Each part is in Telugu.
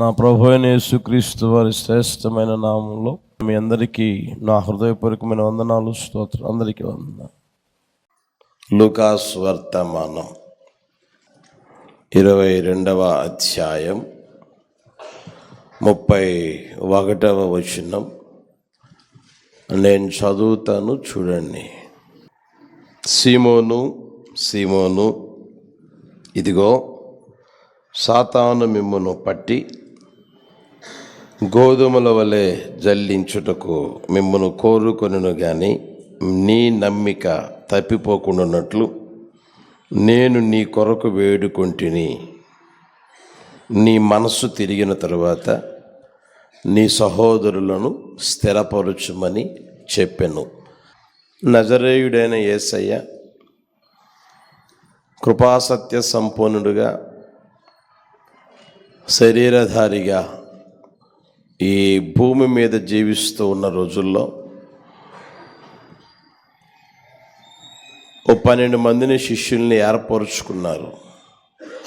నా ప్రభు యేసుక్రీస్తు వారి శ్రేష్టమైన నామంలో మీ అందరికీ నా హృదయపూర్వకమైన వందనాలు స్తోత్రం అందరికీ వంద లూకాస్ వర్తమానం ఇరవై రెండవ అధ్యాయం ముప్పై ఒకటవ వచనం. నేను చదువుతాను చూడండి. సీమోను సీమోను ఇదిగో సాతాను మిమ్మను పట్టి గోధుమల వలె జల్లించుటకు మిమ్మను కోరుకొనును గాని నీ నమ్మిక తప్పిపోకుండానట్లు నేను నీ కొరకు వేడుకొంటిని. నీ మనస్సు తిరిగిన తరువాత నీ సహోదరులను స్థిరపరచుమని చెప్పాను. నజరేయుడైన యేసయ్య కృపాసత్య సంపూర్ణుడుగా శరీరధారిగా ఈ భూమి మీద జీవిస్తూ ఉన్న రోజుల్లో ఓ పన్నెండు మందిని శిష్యుల్ని ఏర్పరుచుకున్నారు.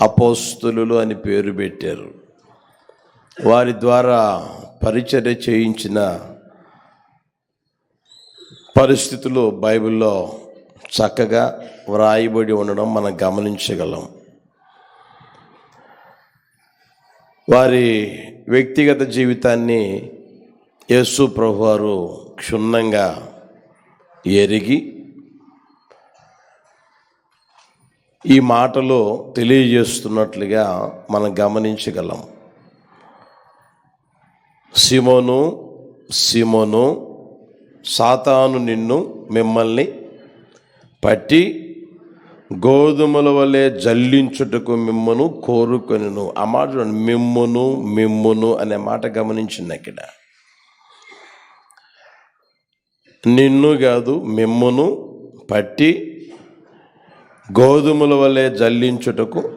అపోస్తులు అని పేరు పెట్టారు. వారి ద్వారా పరిచర్య చేయించిన పరిస్థితులు బైబిల్లో చక్కగా వ్రాయబడి ఉండడం మనం గమనించగలం. వారి వ్యక్తిగత జీవితాన్ని యేసు ప్రభువారు క్షుణ్ణంగా ఎరిగి ఈ మాటలో తెలియజేస్తున్నట్లుగా మనం గమనించగలం. సిమోను సిమోను సాతాను నిన్ను మిమ్మల్ని పట్టి గోధుమల వలె జల్లించుటకు మిమ్మును కోరుకొనిను. ఆ మాట చూడండి. మిమ్మును మిమ్మును అనే మాట గమనించింది అక్కడ. నిన్ను కాదు మిమ్మును పట్టి గోధుమల వలె జల్లించుటకు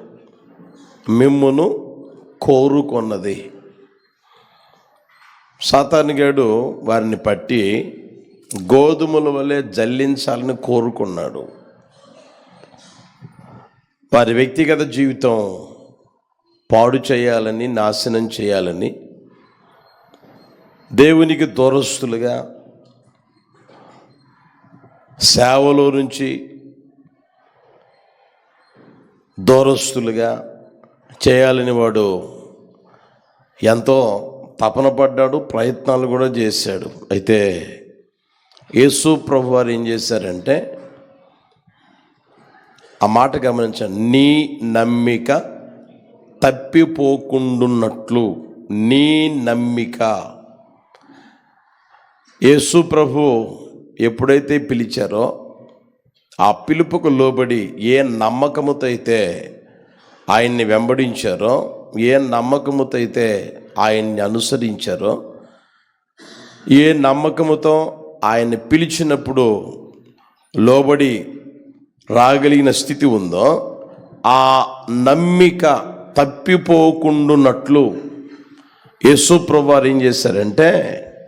మిమ్మును కోరుకొన్నది. సాతానుగాడు వారిని పట్టి గోధుమల వలె జల్లించాలని కోరుకున్నాడు. వారి వ్యక్తిగత జీవితం పాడు చేయాలని నాశనం చేయాలని దేవునికి దూరస్తులుగా సేవలో నుంచి దూరస్తులుగా చేయాలని వాడు ఎంతో తపన పడ్డాడు ప్రయత్నాలు కూడా చేశాడు. అయితే యేసు ప్రభు వారు ఏం చేశారంటే ఆ మాట గమనించండి. నీ నమ్మిక తప్పిపోకుండున్నట్లు. నీ నమ్మిక. యేసు ప్రభు ఎప్పుడైతే పిలిచారో ఆ పిలుపుకు లోబడి ఏ నమ్మకముతో అయితే ఆయన్ని వెంబడించారో ఏ నమ్మకముతో అయితే ఆయన్ని అనుసరించారో ఏ నమ్మకముతో ఆయన్ని పిలిచినప్పుడు లోబడి రాగలిగిన స్థితి ఉందో ఆ నమ్మిక తప్పిపోకుండున్నట్లు యేసుప్రభు వారు ఏం చేశారంటే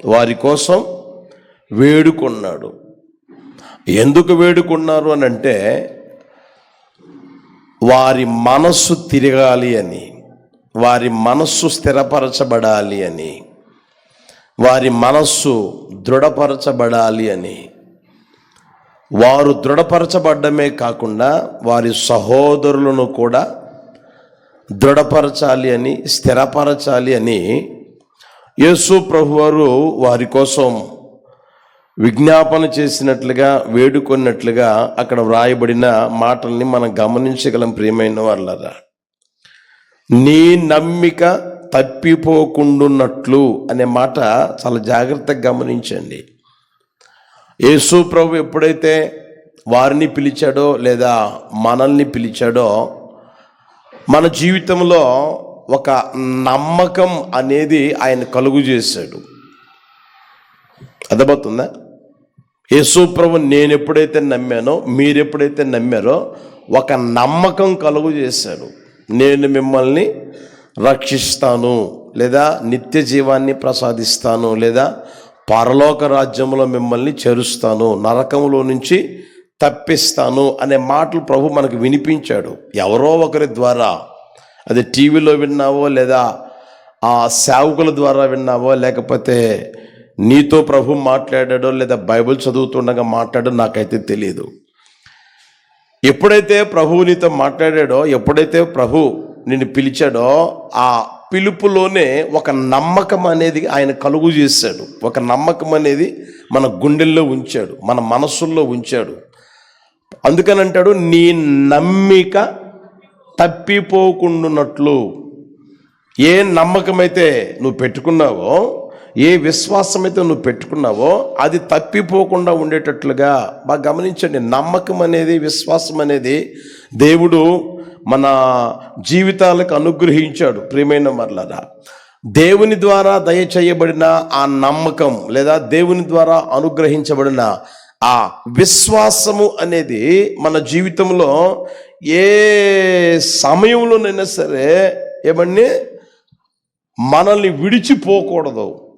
వారి కోసం వేడుకున్నాడు. ఎందుకు వేడుకున్నారు అని అంటే వారి మనస్సు తిరగాలి అని వారి మనస్సు స్థిరపరచబడాలి అని వారి మనస్సు దృఢపరచబడాలి అని వారు దృఢపరచబడ్డమే కాకుండా వారి సహోదరులను కూడా దృఢపరచాలి అని స్థిరపరచాలి అని యేసు ప్రభువారు వారి కోసం విజ్ఞాపన చేసినట్లుగా వేడుకొన్నట్లుగా అక్కడ వ్రాయబడిన మాటల్ని మనం గమనించగలం ప్రియమైన వాళ్ళరా నీ నమ్మిక తప్పిపోకుండున్నట్లు అనే మాట చాలా జాగ్రత్తగా గమనించండి. యేసు ప్రభు ఎప్పుడైతే వారిని పిలిచాడో లేదా మనల్ని పిలిచాడో మన జీవితంలో ఒక నమ్మకం అనేది ఆయన కలుగు చేశాడు. అర్థమవుతుందా? యేసు ప్రభు నేను ఎప్పుడైతే నమ్మానో మీరు ఎప్పుడైతే నమ్మారో ఒక నమ్మకం కలుగు చేశాడు. నేను మిమ్మల్ని రక్షిస్తాను లేదా నిత్య జీవాన్ని ప్రసాదిస్తాను లేదా పరలోక రాజ్యంలో మిమ్మల్ని చేరుస్తాను నరకంలో నుంచి తప్పిస్తాను అనే మాటలు ప్రభు మనకు వినిపించాడు. ఎవరో ఒకరి ద్వారా. అది టీవీలో విన్నావో లేదా ఆ సేవకుల ద్వారా విన్నావో లేకపోతే నీతో ప్రభు మాట్లాడాడో లేదా బైబిల్ చదువుతుండగా మాట్లాడో నాకైతే తెలియదు ఎప్పుడైతే ప్రభువు నీతో మాట్లాడాడో ఎప్పుడైతే ప్రభు నిన్ను పిలిచాడో ఆ పిలుపులోనే ఒక నమ్మకం అనేది ఆయన కలుగు చేశాడు. ఒక నమ్మకం అనేది మన గుండెల్లో ఉంచాడు మన మనసుల్లో ఉంచాడు. అందుకని అంటాడు నీ నమ్మిక తప్పిపోకుండానట్లు. ఏ నమ్మకం అయితే నువ్వు పెట్టుకున్నావో ఏ విశ్వాసం అయితే నువ్వు పెట్టుకున్నావో అది తప్పిపోకుండా ఉండేటట్లుగా. బాగా గమనించండి నమ్మకం అనేది విశ్వాసం అనేది దేవుడు మన జీవితాలకు అనుగ్రహించాడు. ప్రియమైన మరలరా దేవుని ద్వారా దయచేయబడిన ఆ నమ్మకం లేదా దేవుని ద్వారా అనుగ్రహించబడిన ఆ విశ్వాసము అనేది మన జీవితంలో ఏ సమయంలోనైనా సరే ఏమండి మనల్ని విడిచిపోకూడదు.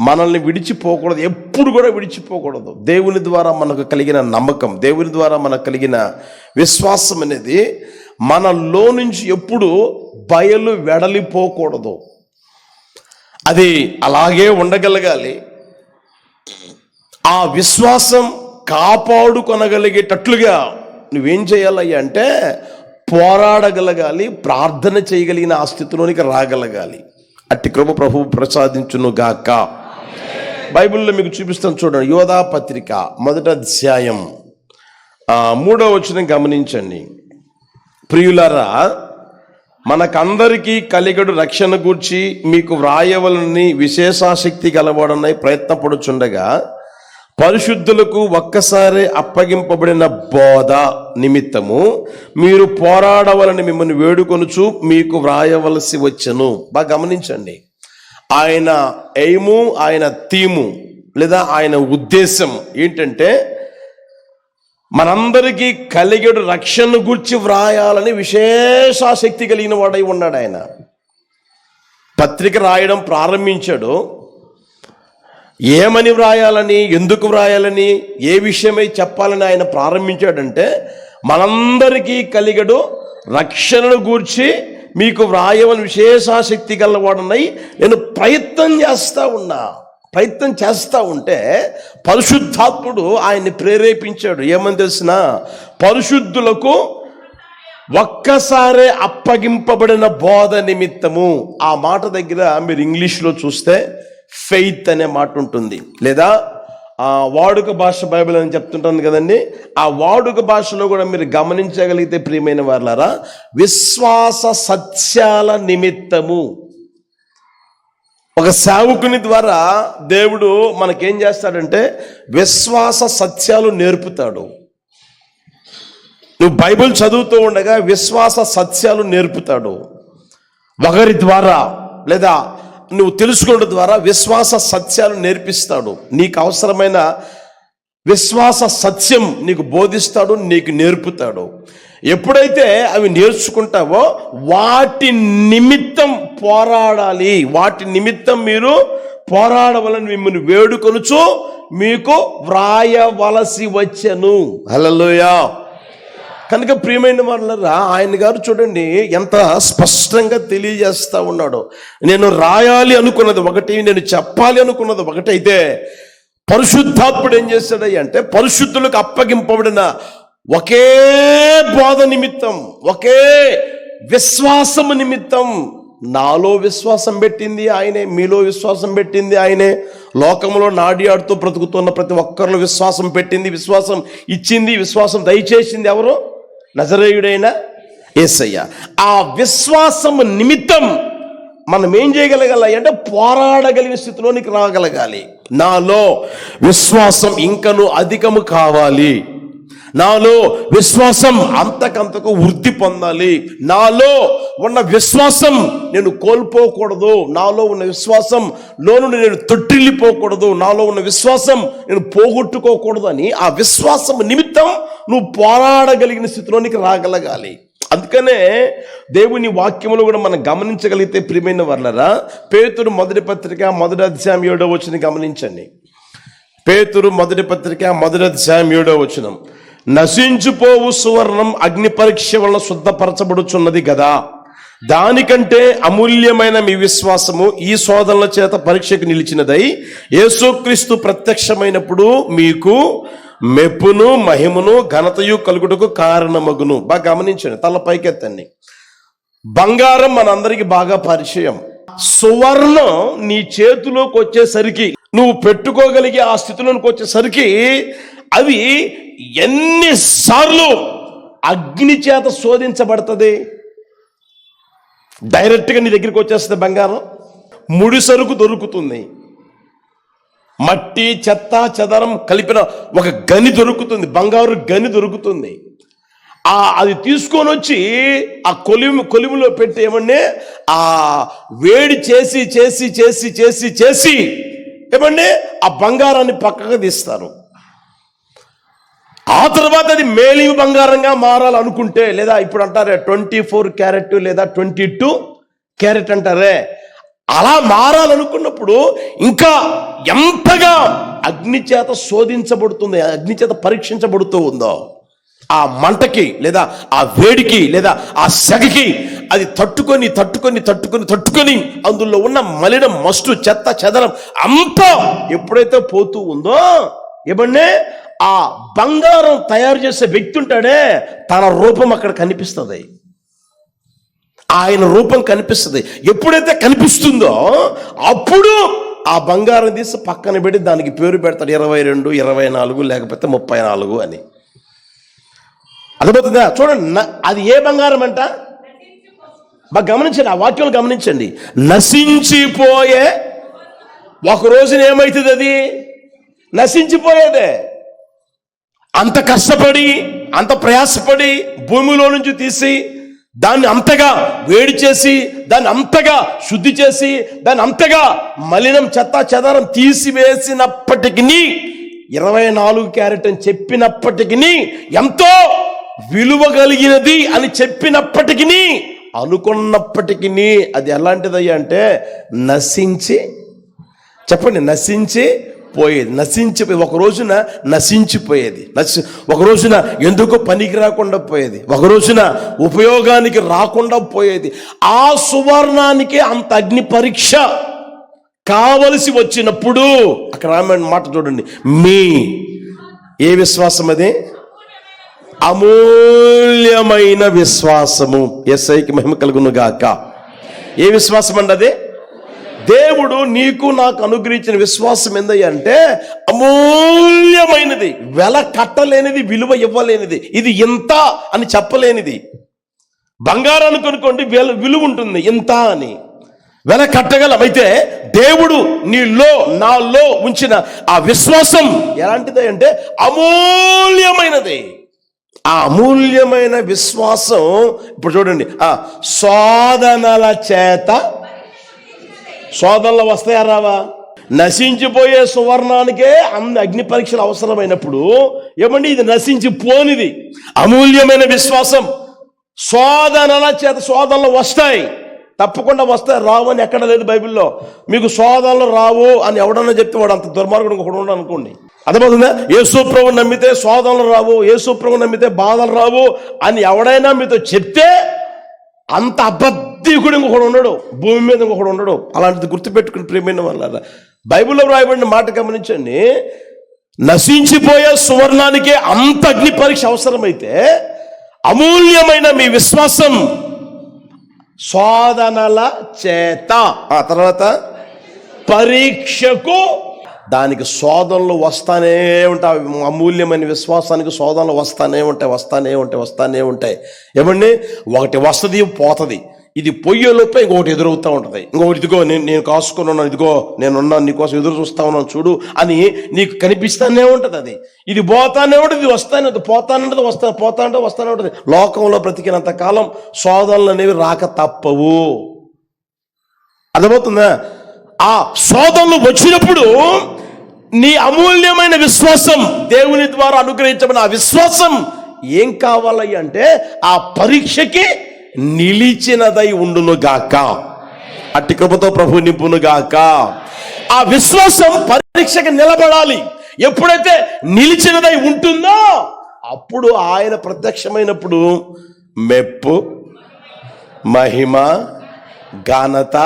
మనల్ని విడిచిపోకూడదు. ఎప్పుడు కూడా విడిచిపోకూడదు. దేవుని ద్వారా మనకు కలిగిన నమ్మకం దేవుని ద్వారా మనకు కలిగిన విశ్వాసం అనేది మనలో నుంచి ఎప్పుడు బయలు వెడలిపోకూడదు. అది అలాగే ఉండగలగాలి. ఆ విశ్వాసం కాపాడుకొనగలిగేటట్లుగా నువ్వేం చేయాలయ్యా అంటే పోరాడగలగాలి ప్రార్థన చేయగలిగిన ఆ స్థితిలోనికి రాగలగాలి. అట్టి కృప ప్రభువు ప్రసాదించును గాక. బైబిల్లో మీకు చూపిస్తాను చూడండి. యోధా పత్రిక మొదట అధ్యాయం. మూడో వచనం గమనించండి. ప్రియులరా మనకందరికీ కలిగడు రక్షణ గూర్చి మీకు వ్రాయవలని విశేషాశక్తి గలవాడనై ప్రయత్నపడుచుండగా పరిశుద్ధులకు ఒక్కసారి అప్పగింపబడిన బోధ నిమిత్తము మీరు పోరాడవలని మిమ్మల్ని వేడుకొనుచు మీకు వ్రాయవలసి వచ్చను. బాగా గమనించండి. ఆయన ఎయిము ఆయన థీము లేదా ఆయన ఉద్దేశం ఏంటంటే మనందరికీ కలిగడు రక్షణ గూర్చి వ్రాయాలని విశేషాశక్తి కలిగిన వాడై ఉన్నాడు ఆయన. పత్రిక రాయడం ప్రారంభించాడు. ఏమని వ్రాయాలని ఎందుకు వ్రాయాలని ఏ విషయమై చెప్పాలని ఆయన ప్రారంభించాడంటే మనందరికీ కలిగడు రక్షణను గూర్చి మీకు వ్రాయవని విశేషాశక్తి గలవాడనై నేను ప్రయత్నం చేస్తా ఉన్నా. ప్రయత్నం చేస్తూ ఉంటే పరిశుద్ధాత్ముడు ఆయన్ని ప్రేరేపించాడు. ఏమని తెలిసిన? పరిశుద్ధులకు ఒక్కసారే అప్పగింపబడిన బోధ నిమిత్తము. ఆ మాట దగ్గర మీరు ఇంగ్లీష్లో చూస్తే ఫెయిత్ అనే మాట ఉంటుంది. లేదా ఆ వాడుక భాష బైబిల్ అని చెప్తుంటాను కదండి. ఆ వాడుక భాషలో కూడా మీరు గమనించగలిగితే ప్రియమైన వాళ్ళారా విశ్వాస సత్యాల నిమిత్తము. ఒక సేవకుని ద్వారా దేవుడు మనకేం చేస్తాడంటే విశ్వాస సత్యాలు నేర్పుతాడు. నువ్వు బైబిల్ చదువుతూ ఉండగా విశ్వాస సత్యాలు నేర్పుతాడు. ఒకరి ద్వారా లేదా నువ్వు తెలుసుకోవడం ద్వారా విశ్వాస సత్యాలు నేర్పిస్తాడు. నీకు అవసరమైన విశ్వాస సత్యం నీకు బోధిస్తాడు నీకు నేర్పుతాడు. ఎప్పుడైతే అవి నేర్చుకుంటావో వాటి నిమిత్తం పోరాడాలి. వాటి నిమిత్తం మీరు పోరాడవలని మిమ్మల్ని వేడుకొనుచు మీకు వ్రాయవలసి వచ్చెను. హల్లెలూయా. కనుక ప్రియమైన వాళ్ళరా ఆయన గారు చూడండి ఎంత స్పష్టంగా తెలియజేస్తా ఉన్నాడు. నేను రాయాలి అనుకున్నది ఒకటి నేను చెప్పాలి అనుకున్నది ఒకటి అయితే పరిశుద్ధాత్ముడు ఏం చేశాడయ్య అంటే పరిశుద్ధులకు అప్పగింపబడిన ఒకే బోధ నిమిత్తం ఒకే విశ్వాసము నిమిత్తం నాలో విశ్వాసం పెట్టింది ఆయనే మీలో విశ్వాసం పెట్టింది ఆయనే. లోకంలో నాడియాడుతూ బ్రతుకుతున్న ప్రతి ఒక్కరిలో విశ్వాసం పెట్టింది విశ్వాసం ఇచ్చింది విశ్వాసం దయచేసింది ఎవరు? నజరేయుడైన ఏసయ్య. ఆ విశ్వాసము నిమిత్తం మనం ఏం చేయగలగాలి అంటే పోరాడగలిగిన స్థితిలోనికి రాగలగాలి. నాలో విశ్వాసం ఇంకను అధికము కావాలి. నాలో విశ్వాసం అంతకంతకు వృద్ధి పొందాలి. నాలో ఉన్న విశ్వాసం నేను కోల్పోకూడదు. నాలో ఉన్న విశ్వాసం లోను నేను తొట్టిల్లిపోకూడదు. నాలో ఉన్న విశ్వాసం నేను పోగొట్టుకోకూడదు అని ఆ విశ్వాసం నిమిత్తం నువ్వు పోరాడగలిగిన స్థితిలోనికి రాగలగాలి. అందుకనే దేవుని వాక్యములు కూడా మనం గమనించగలిగితే ప్రియమైన వర్లరా పేతుడు మొదటి పత్రిక మొదటి అధ్యాయం ఏడో వచ్చిన గమనించండి. పేతురు మొదటి పత్రిక మొదటి అధ్యాయం ఏడో వచనం. నశించిపోవు సువర్ణం అగ్ని పరీక్ష వలన శుద్ధపరచబడుచున్నది కదా దానికంటే అమూల్యమైన మీ విశ్వాసము ఈ శోధనల చేత పరీక్షకు నిలిచినదై యేసుక్రీస్తు ప్రత్యక్షమైనప్పుడు మీకు మెప్పును మహిమను ఘనతయు కలుగుటకు కారణమగును. బాగా గమనించండి తల పైకెత్తండి. బంగారం మనందరికి బాగా పరిచయం. సువర్ణం నీ చేతిలోకి వచ్చేసరికి నువ్వు పెట్టుకోగలిగే ఆ స్థితిలోకి వచ్చేసరికి అవి ఎన్నిసార్లు అగ్ని చేత శోధించబడుతుంది? డైరెక్ట్గా నీ దగ్గరికి వచ్చేస్తుంది బంగారం. ముడి సరుకు దొరుకుతుంది. మట్టి చెత్త చెదరం కలిపిన ఒక గని దొరుకుతుంది. బంగారు గని దొరుకుతుంది. ఆ అది తీసుకొని వచ్చి ఆ కొలిమి కొలిమిలో పెట్టి ఏమండి ఆ వేడి చేసి చేసి చేసి చేసి చేసి ఏమండి ఆ బంగారాన్ని పక్కకు తీస్తారు. ఆ తర్వాత అది మేలిమి బంగారంగా మారాలనుకుంటే లేదా ఇప్పుడు అంటారే ట్వంటీ ఫోర్ క్యారెట్ లేదా ట్వంటీ టూ క్యారెట్ అంటారే అలా మారాలనుకున్నప్పుడు ఇంకా ఎంతగా అగ్ని చేత శోధించబడుతుంది అగ్ని చేత పరీక్షించబడుతూ ఉందో ఆ మంటకి లేదా ఆ వేడికి లేదా ఆ సెగకి అది తట్టుకొని తట్టుకొని తట్టుకొని తట్టుకొని అందులో ఉన్న మలిన మస్టు చెత్త చెదరం అంతా ఎప్పుడైతే పోతూ ఉందో ఏమన్నా ఆ బంగారం తయారు చేసే వ్యక్తి ఉంటాడే తన రూపం అక్కడ కనిపిస్తుంది. ఆయన రూపం కనిపిస్తుంది. ఎప్పుడైతే కనిపిస్తుందో అప్పుడు ఆ బంగారం తీసి పక్కన పెట్టి దానికి పేరు పెడతాడు ఇరవై రెండు ఇరవై నాలుగు లేకపోతే ముప్పై నాలుగు అని. అర్థమవుతుందా? చూడండి అది ఏ బంగారం అంట? బాగా గమనించండి ఆ వాక్యాలు గమనించండి. నశించిపోయే ఒక రోజున ఏమవుతుంది అది? నశించిపోయేదే. అంత కష్టపడి అంత ప్రయాసపడి భూమిలో నుంచి తీసి దాన్ని అంతగా వేడి చేసి దాన్ని అంతగా శుద్ధి చేసి దాన్ని అంతగా మలినం చెత్త చెదారం తీసివేసినప్పటికీ ఇరవై నాలుగు క్యారెట్ అని చెప్పినప్పటికీ ఎంతో విలువ కలిగినది అని చెప్పినప్పటికీ అనుకున్నప్పటికీ అది ఎలాంటిదయ్యా అంటే నశించి చెప్పండి నశించి పోయేది. నశించిపోయి ఒక రోజున నశించిపోయేది. నశి ఒక రోజున ఎందుకు పనికి రాకుండా పోయేది? ఒక రోజున ఉపయోగానికి రాకుండా పోయేది. ఆ సువర్ణానికి అంత అగ్ని పరీక్ష కావలసి వచ్చినప్పుడు అక్కడ రామాయణ మాట చూడండి. మీ ఏ విశ్వాసం అది? అమూల్యమైన విశ్వాసము. ఎస్ఐకి మహిమ కలుగును గాక ఏ విశ్వాసం అండి అది? దేవుడు నీకు నాకు అనుగ్రహించిన విశ్వాసం ఏందయ్య అంటే అమూల్యమైనది వెల కట్టలేనిది విలువ ఇవ్వలేనిది. ఇది ఇంత అని చెప్పలేనిది. బంగారాన్ని కొనుక్కోండి విలువ ఉంటుంది. ఇంత అని. వెల కట్టగలం అయితే దేవుడు నీలో నాలో ఉంచిన ఆ విశ్వాసం ఎలాంటిది అంటే అమూల్యమైనది. ఆ అమూల్యమైన విశ్వాసం ఇప్పుడు చూడండి ఆ శోధనల చేత శోధనలు వస్తాయా రావా? నశించిపోయే సువర్ణానికే అన్ని అగ్ని పరీక్షలు అవసరమైనప్పుడు ఏమండి ఇది నశించిపోనిది. అమూల్యమైన విశ్వాసం. శోధనల చేత శోధనలు వస్తాయి. తప్పకుండా వస్తాయి. రావు అని ఎక్కడ లేదు బైబిల్లో. మీకు శోధనలు రావు అని ఎవడన్నా చెప్తే వాడు అంత దుర్మార్గుడు ఇంకొకడు ఉండడు అనుకోండి. అర్థమవుతుందా? యేసు ప్రభు నమ్మితే శోధనలు రావు యేసు ప్రభు నమ్మితే బాధలు రావు అని ఎవడైనా మీతో చెప్తే అంత అబద్ధికుడు ఇంకొకడు ఉండడు భూమి మీద ఇంకొకడు ఉండడు. అలాంటిది గుర్తుపెట్టుకుని ప్రేమైన వాళ్ళ బైబిల్లో రాయబడిన మాట గమనించండి. నశించిపోయే సువర్ణానికే అంత అగ్ని పరీక్ష అవసరమైతే అమూల్యమైన మీ విశ్వాసం శోధనల చేత. ఆ తర్వాత పరీక్షకు దానికి శోధనలు వస్తానే ఉంటాయి. అమూల్యమైన విశ్వాసానికి శోధనలు వస్తానే ఉంటాయి వస్తానే ఉంటాయి వస్తానే ఉంటాయి. ఏమండి? ఒకటి వస్తుంది పోతుంది. ఇది పొయ్యేలోపే ఇంకొకటి ఎదురవుతూ ఉంటుంది. ఇంకొకటి ఇదిగో నేను నేను కాసుకొని ఉన్నాను ఇదిగో నేను ఉన్నాను నీకోసం ఎదురు చూస్తా ఉన్నాను చూడు అని నీకు కనిపిస్తానే ఉంటుంది అది. ఇది పోతానే ఉంటుంది ఇది వస్తానే పోతానంటది వస్తా పోతానంటే వస్తానే ఉంటుంది లోకంలో బ్రతికినంత కాలం శోధనలు అనేవి రాక తప్పవు. అర్థమవుతుందా? ఆ శోధనలు వచ్చినప్పుడు నీ అమూల్యమైన విశ్వాసం దేవుని ద్వారా అనుగ్రహించబడిన ఆ విశ్వాసం ఏం కావాలి అంటే ఆ పరీక్షకి నిలిచినదై ఉండును గాక. అట్టి కృపతో ప్రభు నింపునుగాక ఆ విశ్వాసం పరీక్షకి నిలబడాలి. ఎప్పుడైతే నిలిచినదై ఉంటుందో అప్పుడు ఆయన ప్రత్యక్షమైనప్పుడు మెప్పు మహిమ ఘనత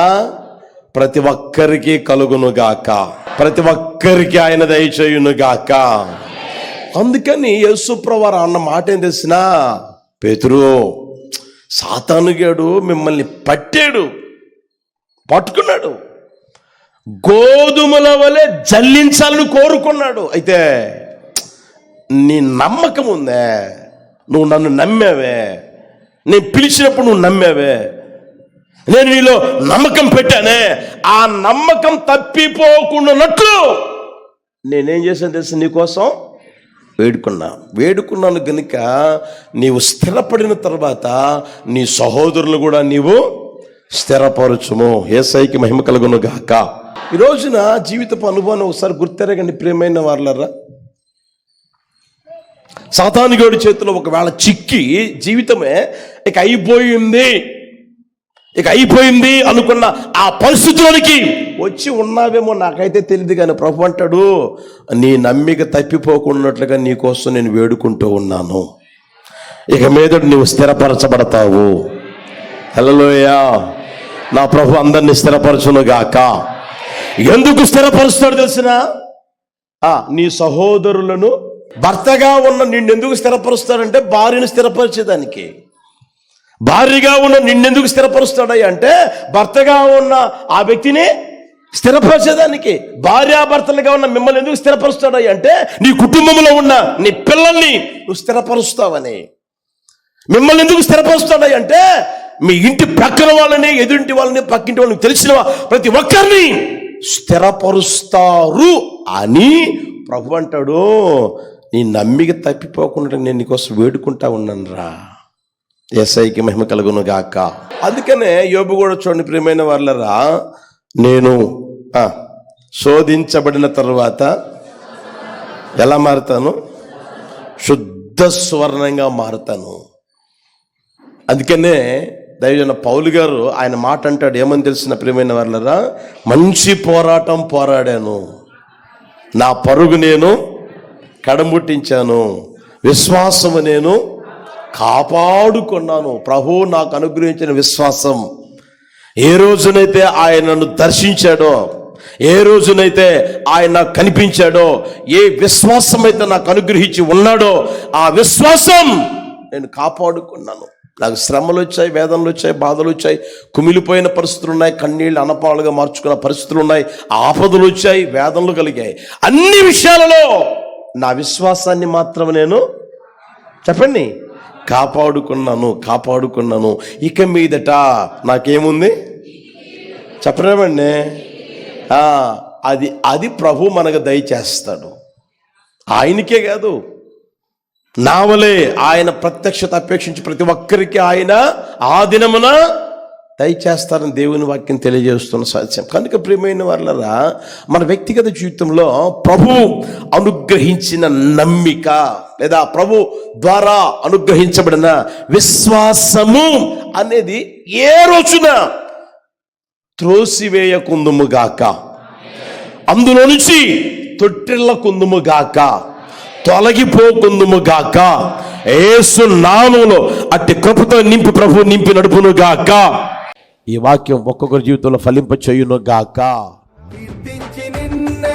ప్రతి ఒక్కరికి కలుగునుగాక ప్రతి ఒక్కరికి ఆయన దయచేయును గాక. అందుకని యేసుప్రవారు అన్న మాట ఏం తెలిసిన పేతురు సాతానుగాడు మిమ్మల్ని పట్టాడు పట్టుకున్నాడు. గోధుమల వలె జల్లించాలని కోరుకున్నాడు. అయితే నీ నమ్మకం ఉందే నువ్వు నన్ను నమ్మావే నేను పిలిచినప్పుడు నువ్వు నమ్మావే నేను నీలో నమ్మకం పెట్టానే. ఆ నమ్మకం తప్పిపోకుండానట్లు నేనేం చేశాను తెలుసు నీకోసం? వేడుకున్నా. వేడుకున్నాను గనుక నీవు స్థిరపడిన తర్వాత నీ సహోదరులు కూడా నీవు స్థిరపరచుము. ఏసైకి మహిమ కలుగును గాక. ఈ రోజున జీవితపు అనుభవాన్ని ఒకసారి గుర్తెరగండి ప్రియమైన వాళ్ళరా సాతానుగోడి చేతిలో ఒకవేళ చిక్కి జీవితమే ఇక అయిపోయింది. ఇక అయిపోయింది అనుకున్న ఆ పరిస్థితిలోనికి వచ్చి ఉన్నావేమో నాకైతే తెలియదు కానీ ప్రభు అంటాడు నీ నమ్మిక తప్పిపోకున్నట్లుగా నీకోసం నేను వేడుకుంటూ ఉన్నాను. ఇక మీద నువ్వు స్థిరపరచబడతావు. హలోయా నా ప్రభు అందరినీ స్థిరపరచును గాక ఎందుకు స్థిరపరుస్తాడు తెలిసిన? నీ సహోదరులను భర్తగా ఉన్న నిన్నెందుకు స్థిరపరుస్తాడంటే భార్యను స్థిరపరిచేదానికి. భార్యగా ఉన్న నిన్నెందుకు స్థిరపరుస్తాడయ్యా అంటే భర్తగా ఉన్న ఆ వ్యక్తిని స్థిరపరిచేదానికి భార్యాభర్తలుగా ఉన్న మిమ్మల్ని ఎందుకు స్థిరపరుస్తాడయ్యా అంటే నీ కుటుంబంలో ఉన్న నీ పిల్లల్ని నువ్వు స్థిరపరుస్తావని. మిమ్మల్ని ఎందుకు స్థిరపరుస్తాడయ్యా అంటే మీ ఇంటి ప్రక్కన వాళ్ళని ఎదురింటి వాళ్ళని పక్కింటి వాళ్ళని తెలిసిన ప్రతి ఒక్కరిని స్థిరపరుస్తారు అని ప్రభు అంటాడు. నీ నమ్మిక తప్పిపోకుండా నేను నీకోసం వేడుకుంటా ఉన్నాను రా ఎస్ఐకి మహిమ కలుగును గాక అందుకనే యోబు కూడా చూడండి ప్రియమైన వాళ్ళరా నేను శోధించబడిన తర్వాత ఎలా మారుతాను? శుద్ధ స్వర్ణంగా మారుతాను. అందుకనే దైవజన పౌలు గారు ఆయన మాట అంటాడు ఏమని తెలిసిన ప్రియమైన వాళ్ళరా మంచి పోరాటం పోరాడాను. నా పరుగు నేను కడముట్టించాను. విశ్వాసము నేను కాపాడుకున్నాను. ప్రభు నాకు అనుగ్రహించిన విశ్వాసం. ఏ రోజునైతే ఆయన నన్ను దర్శించాడో ఏ రోజునైతే ఆయన నాకు కనిపించాడో ఏ విశ్వాసం అయితే నాకు అనుగ్రహించి ఉన్నాడో ఆ విశ్వాసం నేను కాపాడుకున్నాను. నాకు శ్రమలు వచ్చాయి వేదనలు వచ్చాయి బాధలు వచ్చాయి కుమిలిపోయిన పరిస్థితులు ఉన్నాయి కన్నీళ్ళు అనపాలుగా మార్చుకున్న పరిస్థితులు ఉన్నాయి ఆపదలు వచ్చాయి వేదనలు కలిగాయి. అన్ని విషయాలలో నా విశ్వాసాన్ని మాత్రం నేను చెప్పండి. కాపాడుకున్నాను కాపాడుకున్నాను. ఇక మీదట నాకేముంది? చెప్పలేమండి అది అది ప్రభు మనకు దయచేస్తాడు. ఆయనకే కాదు. నావలే ఆయన ప్రత్యక్షత అపేక్షించి ప్రతి ఒక్కరికి ఆయన ఆ దినమున దయచేస్తారని దేవుని వాక్యం తెలియజేస్తున్న సత్యం. కనుక ప్రియమైన వాళ్ళరా మన వ్యక్తిగత జీవితంలో ప్రభు అనుగ్రహించిన నమ్మిక లేదా ప్రభు ద్వారా అనుగ్రహించబడిన విశ్వాసము అనేది ఏ రోజున త్రోసివేయకుందుముగాక? అందులో నుంచి తొట్టిల్లకుందుముగాక? తొలగిపోకుందుముగాక? ఏసు నామములో అట్టి కృపతో నింపి ప్రభు నింపి నడుపునుగాక? ఈ వాక్యం ఒక్కొక్కరి జీవితంలో ఫలింప చేయును గాక నిన్నే